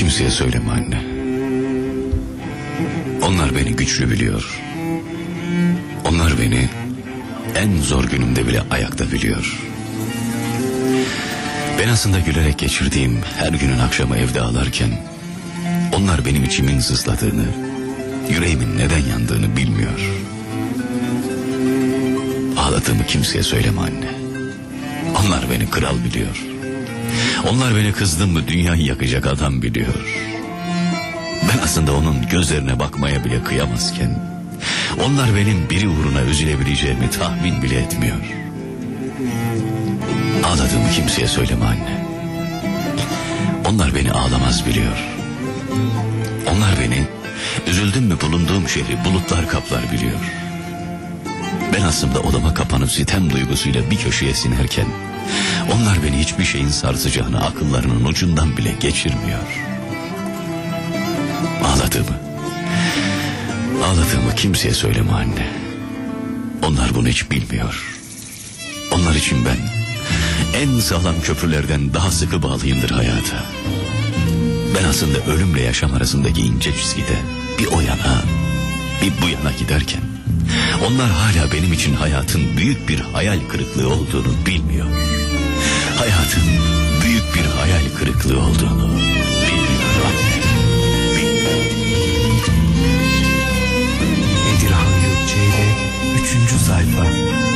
kimseye söyleme anne. Onlar beni güçlü biliyor. Onlar beni en zor günümde bile ayakta biliyor. Ben aslında gülerek geçirdiğim her günün akşamı evde ağlarken onlar benim içimin sızladığını, yüreğimin neden yandığını bilmiyor. Ağladığımı kimseye söyleme anne. Onlar beni kral biliyor. Onlar beni kızdım mı dünyayı yakacak adam biliyor. Ben aslında onun gözlerine bakmaya bile kıyamazken... ...onlar benim biri uğruna üzülebileceğimi tahmin bile etmiyor. Ağladığımı kimseye söyleme anne. Onlar beni ağlamaz biliyor. Onlar beni üzüldüm mü bulunduğum şehri bulutlar kaplar biliyor. Ben aslında odama kapanıp sitem duygusuyla bir köşeye sinerken... ...onlar beni hiçbir şeyin sarsacağını akıllarının ucundan bile geçirmiyor. Ağladığımı, ağladığımı kimseye söyleme anne. Onlar bunu hiç bilmiyor. Onlar için ben en sağlam köprülerden daha sıkı bağlıyımdır hayata. Ben aslında ölümle yaşam arasındaki ince çizgide bir o yana bir bu yana giderken onlar hala benim için hayatın büyük bir hayal kırıklığı olduğunu bilmiyor. Hayatın büyük bir hayal kırıklığı olduğunu bilmiyor anne. Bilmiyor. Edirhan Gökçe ile 3. sayfa.